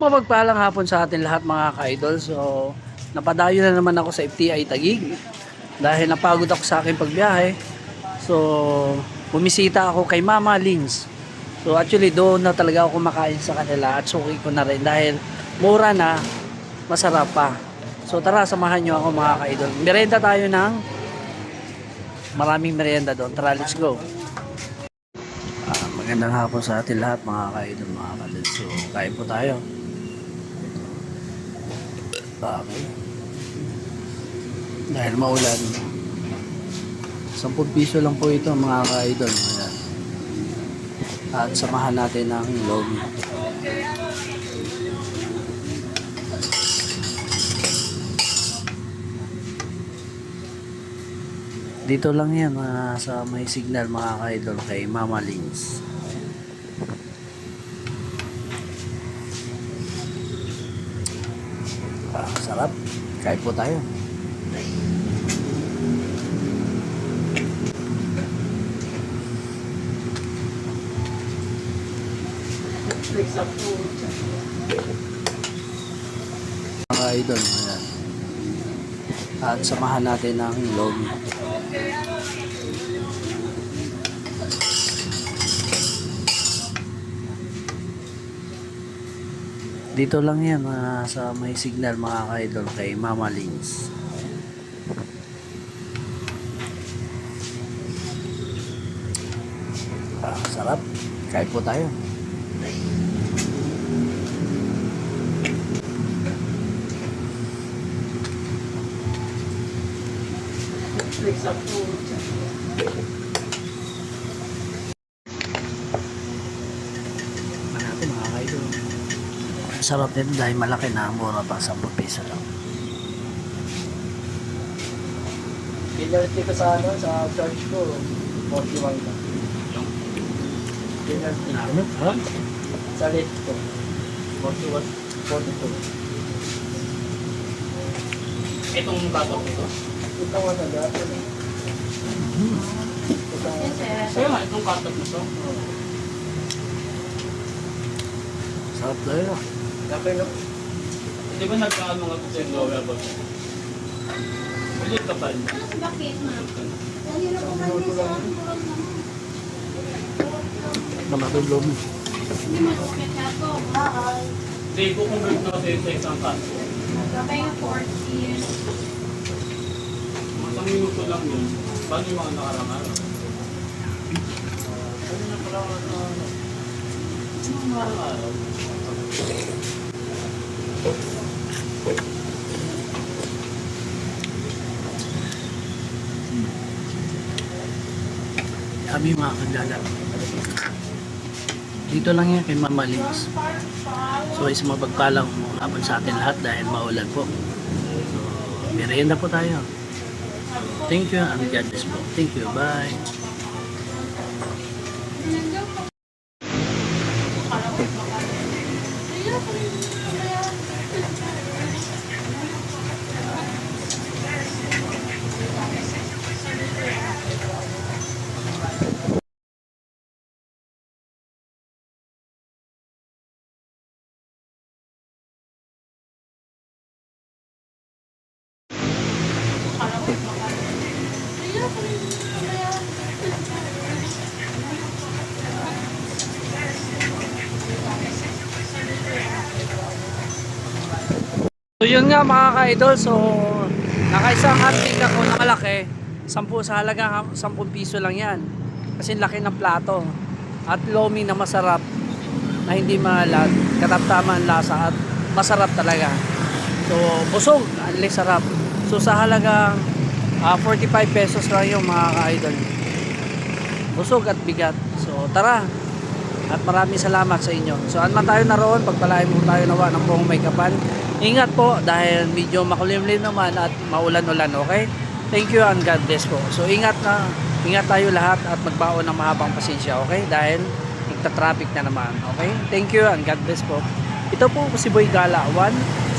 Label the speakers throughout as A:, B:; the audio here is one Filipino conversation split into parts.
A: Mapagpalang hapon sa atin lahat mga ka-idol. So, napadayo na naman ako sa FTI Tagig dahil napagod ako sa aking pagbiyahe. So, bumisita ako kay Mama Lins. So, actually doon na talaga ako kumakain sa kanila at suki ko na rin dahil mura na, masarap pa. So, tara, samahan nyo ako mga ka-idol. Merenda tayo ng maraming merienda doon. Tara, let's go. Ah, magandang hapon sa atin lahat mga ka-idol, mga ka So, kain po tayo. Okay. Dahil maulan. 10 piso lang po ito mga ka-idol. At samahan natin ng lomi. Dito lang yan ah, sa may signal mga ka-idol kay Mama Lins. Ah, sarap. Kain po tayo. Mga idol, ayan. At samahan natin ng lomi. Dito lang yan ah, sa may signal mga ka-idol kay Mama Lins. Ah, sarap. Kain po tayo. Tikman natin mga ka-idol. Sarap din dahil malaki na mura pa 10 piso lang.
B: Pinalty ko sa ano, sa charge ko, 41 lang. Pinalty ko.
A: Ano? Ha?
B: Sa late ko, 41, 42.
C: Itong batok ito.
B: Ito nga na dati. Ito nga.
C: Itong katok na to.
A: Sarap tayo.
B: Dati na.
C: Di ba ito sa yung lower ba? Ulit ka pa.
D: Bakit ma?
A: Naman ito lomi.
D: Hindi mo suket na to.
C: Hindi, kukonvert na kasi sa isang kaso.
D: Gabay nga 40.
C: Isang minuto lang yun. Paano yung mga nakarang araw? Ano na pala ano? Ano yung nakarang araw?
A: Kami mga kagala. Dito lang yan kay Mama Lins. So is mapagpalang hapon sa atin lahat dahil maulan po. So, merienda po tayo. Thank you and God bless po. Thank you. Bye. Thank you. So yun nga mga ka-idol, so nakaisang hotcake ako na malaki, 10 sa halaga 10 piso lang yan. Kasi laki ng plato. At lomi na masarap, na hindi malat, kataptama ang lasa at masarap talaga. So busog, ang sarap. So sa halagang ah, 45 pesos lang yung mga ka-idol. Busog at bigat. So tara, at maraming salamat sa inyo. So an man tayo naroon, pagpalain mo tayo nawa ng buong may kapal. Ingat po dahil medyo makulimlim naman at maulan-ulan, okay? Thank you and God bless po. So ingat na, ingat tayo lahat at magbaon ng mahabang pasensya, okay? Dahil nagta-traffic na naman, okay? Thank you and God bless po. Ito po si Boy Gala 1.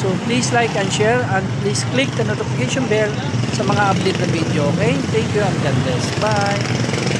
A: So please like and share and please click the notification bell sa mga update na video, okay? Thank you and God bless. Bye!